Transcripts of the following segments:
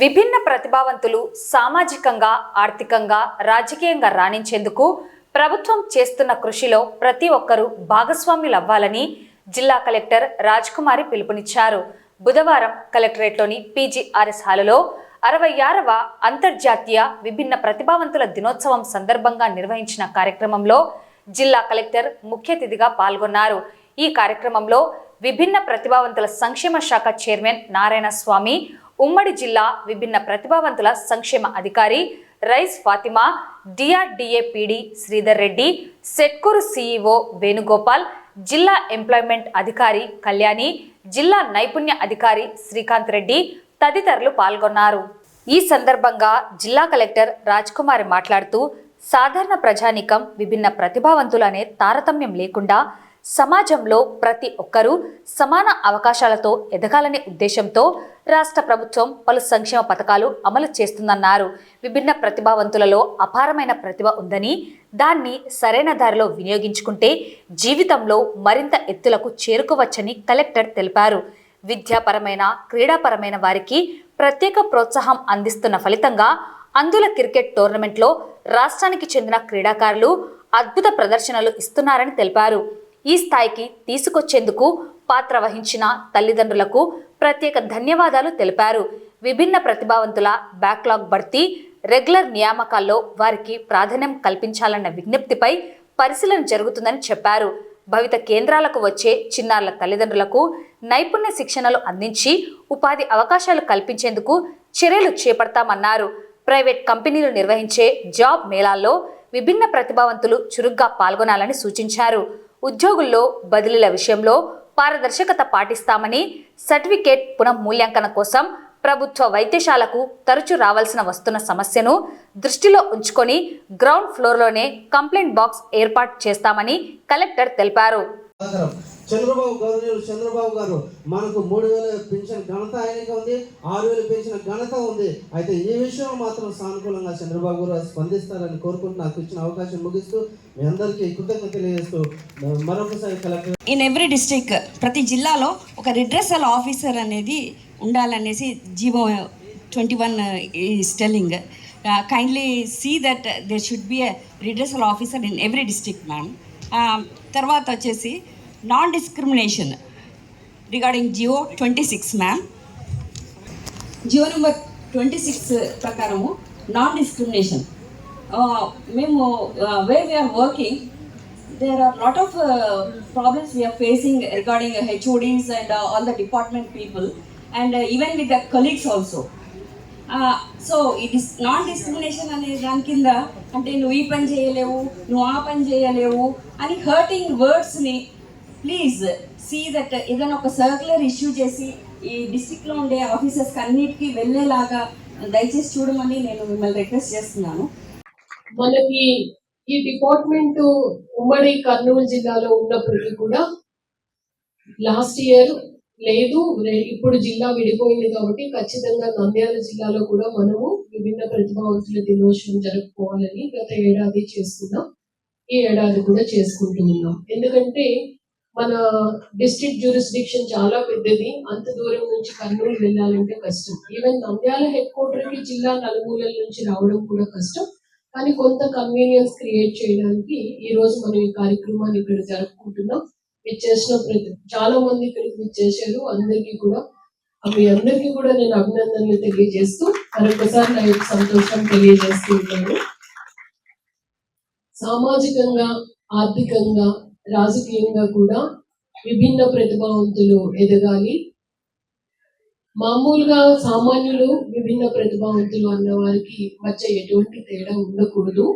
విభిన్న ప్రతిభావంతులు సామాజికంగా ఆర్థికంగా రాజకీయంగా రాణించేందుకు ప్రభుత్వం చేస్తున్న కృషిలో ప్రతి ఒక్కరూ భాగస్వాములవ్వాలని జిల్లా కలెక్టర్ రాజ్కుమారి పిలుపునిచ్చారు. బుధవారం కలెక్టరేట్లోని పీజీఆర్ఎస్ హాలులో అరవై ఆరవ అంతర్జాతీయ విభిన్న ప్రతిభావంతుల దినోత్సవం సందర్భంగా నిర్వహించిన కార్యక్రమంలో జిల్లా కలెక్టర్ ముఖ్య అతిథిగా పాల్గొన్నారు. ఈ కార్యక్రమంలో విభిన్న ప్రతిభావంతుల సంక్షేమ శాఖ చైర్మన్ నారాయణ స్వామి ఉమ్మడి జిల్లా విభిన్న ప్రతిభావంతుల సంక్షేమ అధికారి Rais Fatima DRDA PD Sridhar Reddy Setkuru CEO Venugopal జిల్లా ఎంప్లాయ్మెంట్ అధికారి కళ్యాణి జిల్లా నైపుణ్య అధికారి శ్రీకాంత్ రెడ్డి తదితరులు పాల్గొన్నారు. ఈ సందర్భంగా జిల్లా కలెక్టర్ రాజ్కుమారి మాట్లాడుతూ సాధారణ ప్రజానీకం విభిన్న ప్రతిభావంతులు అనే తారతమ్యం లేకుండా సమాజంలో ప్రతి ఒక్కరూ సమాన అవకాశాలతో ఎదగాలనే ఉద్దేశంతో రాష్ట్ర ప్రభుత్వం పలు సంక్షేమ పథకాలు అమలు చేస్తుందన్నారు. విభిన్న ప్రతిభావంతులలో అపారమైన ప్రతిభ ఉందని దాన్ని సరైన దారిలో వినియోగించుకుంటే జీవితంలో మరింత ఎత్తులకు చేరుకోవచ్చని కలెక్టర్ తెలిపారు. విద్యాపరమైన క్రీడాపరమైన వారికి ప్రత్యేక ప్రోత్సాహం అందిస్తున్న ఫలితంగా అందుల క్రికెట్ టోర్నమెంట్లో రాష్ట్రానికి చెందిన క్రీడాకారులు అద్భుత ప్రదర్శనలు ఇస్తున్నారని తెలిపారు. ఈ స్థాయికి తీసుకొచ్చేందుకు పాత్ర వహించిన తల్లిదండ్రులకు ప్రత్యేక ధన్యవాదాలు తెలిపారు. విభిన్న ప్రతిభావంతుల బ్యాక్లాగ్ భర్తీ రెగ్యులర్ నియామకాల్లో వారికి ప్రాధాన్యం కల్పించాలన్న విజ్ఞప్తిపై పరిశీలన జరుగుతుందని చెప్పారు. భవిత కేంద్రాలకు వచ్చే చిన్నారుల తల్లిదండ్రులకు నైపుణ్య శిక్షణలు అందించి ఉపాధి అవకాశాలు కల్పించేందుకు చర్యలు చేపడతామన్నారు. ప్రైవేట్ కంపెనీలు నిర్వహించే జాబ్ మేళాల్లో విభిన్న ప్రతిభావంతులు చురుగ్గా పాల్గొనాలని సూచించారు. ఉద్యోగుల్లో బదిలీల విషయంలో పారదర్శకత పాటిస్తామని సర్టిఫికేట్ పునఃమూల్యాంకన కోసం ప్రభుత్వ వైద్యశాలకు తరచూ రావాల్సిన వస్తున్న సమస్యను దృష్టిలో ఉంచుకొని గ్రౌండ్ ఫ్లోర్లోనే కంప్లైంట్ బాక్స్ ఏర్పాటు చేస్తామని కలెక్టర్ తెలిపారు. చంద్రబాబు గవర్నర్ చంద్రబాబు గారు మనకు మూడు వేల పెన్షన్ ఘనత ఆయనకి ఉంది ఆరు వేలు పెన్షన్ ఘనత ఉంది. అయితే ఈ విషయంలో మాత్రం సానుకూలంగా చంద్రబాబు గారు స్పందిస్తారని కోరుకుంటూ నాకు ఇచ్చిన అవకాశం ముగిస్తూ మీ అందరికీ కృతజ్ఞత తెలియజేస్తూ మరొకసారి కలెక్టర్ ఇన్ ఎవ్రీ డిస్ట్రిక్ట్ ప్రతి జిల్లాలో ఒక రిడ్రెసల్ ఆఫీసర్ అనేది ఉండాలనేసి GO twenty one is telling kindly see that they should be a redressal officer in every district ma'am తర్వాత వచ్చేసి non discrimination regarding GO twenty six ma'am GO number twenty six ప్రకారము non discrimination మేము we we're working there are lot of problems we're facing regarding HODs and all the department people and even with the colleagues also so it is non discrimination అనే దాని కింద అంటే నువ్వు ఈ పని చేయలేవు నువ్వు ఆ పని చేయలేవు అని హర్టింగ్ వర్డ్స్ని ప్లీజ్ సీ దట్ ఏదైనా ఒక సర్క్యులర్ ఇష్యూ చేసి ఈ డిస్ట్రిక్ట్లో ఉండే ఆఫీసర్స్కి అన్నిటికీ వెళ్ళేలాగా దయచేసి చూడమని నేను మిమ్మల్ని రిక్వెస్ట్ చేస్తున్నాను. మనకి ఈ డిపార్ట్మెంట్ ఉమ్మడి కర్నూలు జిల్లాలో ఉన్నప్పటికీ కూడా లాస్ట్ ఇయర్ లేదు ఇప్పుడు జిల్లా విడిపోయింది కాబట్టి ఖచ్చితంగా నంద్యాల జిల్లాలో కూడా మనము విభిన్న ప్రతిభావంతుల దినోత్సవం జరుపుకోవాలని గత ఏడాది చేసుకున్నాం ఈ ఏడాది కూడా చేసుకుంటూ ఉన్నాం. ఎందుకంటే మన డిస్ట్రిక్ట్ జ్యూరిస్డిక్షన్ చాలా పెద్దది. అంత దూరం నుంచి కర్నూలు వెళ్ళాలంటే కష్టం. ఈవెన్ నంద్యాల హెడ్ క్వార్టర్కి జిల్లా నలుమూలల నుంచి రావడం కూడా కష్టం. కానీ కొంత కన్వీనియన్స్ క్రియేట్ చేయడానికి ఈ రోజు మనం ఈ కార్యక్రమాన్ని ఇక్కడ జరుపుకుంటున్నాం. ఇచ్చేసిన ప్రతి చాలా మంది ఇక్కడికి చేశారు. అందరికీ కూడా అవి మీ అందరికీ కూడా నేను అభినందనలు తెలియజేస్తూ మరొకసారి నా యొక్క సంతోషం తెలియజేస్తూ ఉన్నాను సామాజికంగా ఆర్థికంగా రాజకీయంగా కూడా విభిన్న ప్రతిభావంతులు ఎదగాలి. మామూలుగా సామాన్యులు విభిన్న ప్రతిభావంతులు అన్న వారికి మధ్య ఎటువంటి తేడా ఉండకూడదు.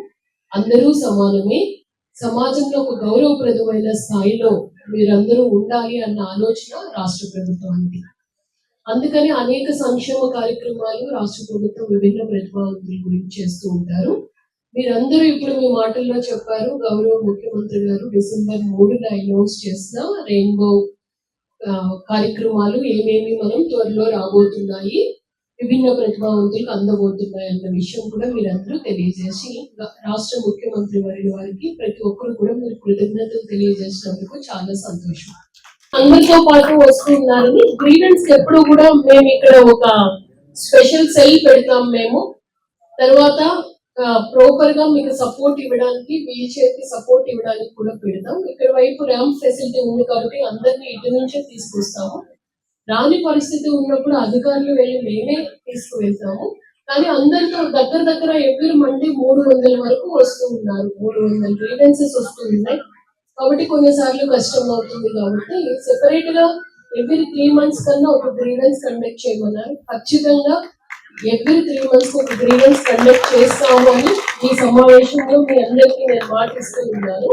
అందరూ సమానమే. సమాజంలో ఒక గౌరవప్రదమైన స్థాయిలో మీరందరూ ఉండాలి అన్న ఆలోచన రాష్ట్ర ప్రభుత్వానికి. అందుకని అనేక సంక్షేమ కార్యక్రమాలు రాష్ట్ర ప్రభుత్వం విభిన్న ప్రతిభావంతుల గురించి చేస్తూ ఉంటారు. మీరందరూ ఇప్పుడు మీ మాటల్లో చెప్పారు గౌరవ ముఖ్యమంత్రి గారు డిసెంబర్ మూడున అనౌన్స్ చేసిన రెయిన్బో కార్యక్రమాలు ఏమేమి మనం త్వరలో రాబోతున్నాయి విభిన్న ప్రతిభావంతులకు అందబోతున్నాయి అన్న విషయం కూడా మీరందరూ తెలియజేసి రాష్ట్ర ముఖ్యమంత్రి వారి వారికి ప్రతి ఒక్కరు కూడా మీరు కృతజ్ఞతలు తెలియజేసినందుకు చాలా సంతోషం. అందరితో పాటు వస్తున్నారని గ్రీవెన్స్ ఎప్పుడు కూడా మేము ఇక్కడ ఒక స్పెషల్ సెల్ పెడతాం మేము. తర్వాత ప్రాపర్గా మీకు సపోర్ట్ ఇవ్వడానికి వీల్ చైర్కి సపోర్ట్ ఇవ్వడానికి కూడా పెడతాం. ఇక్కడ వైపు ర్యాంప్ ఫెసిలిటీ ఉంది కాబట్టి అందరినీ ఇటు నుంచే తీసుకొస్తాము. రాని పరిస్థితి ఉన్నప్పుడు అధికారులు వెళ్ళి మేమే తీసుకువెళ్తాము. కానీ అందరితో దగ్గర దగ్గర ఎవ్రీ మండే మూడు వందల వరకు వస్తూ ఉన్నారు. మూడు వందల గ్రీవెన్సెస్ వస్తూ ఉన్నాయి. కాబట్టి కొన్నిసార్లు కష్టం అవుతుంది కాబట్టి సెపరేట్గా ఎవ్రీ త్రీ మంత్స్ కన్నా ఒక గ్రీవెన్స్ కండక్ట్ చేయమన్నారు. ఖచ్చితంగా ఎవ్రీ త్రీ మంత్స్ ఒక గ్రీవెన్స్ కండక్ట్ చేస్తాము అని ఈ సమావేశంలో మీ అందరికీ నేను మాటిస్తూ ఉన్నాను.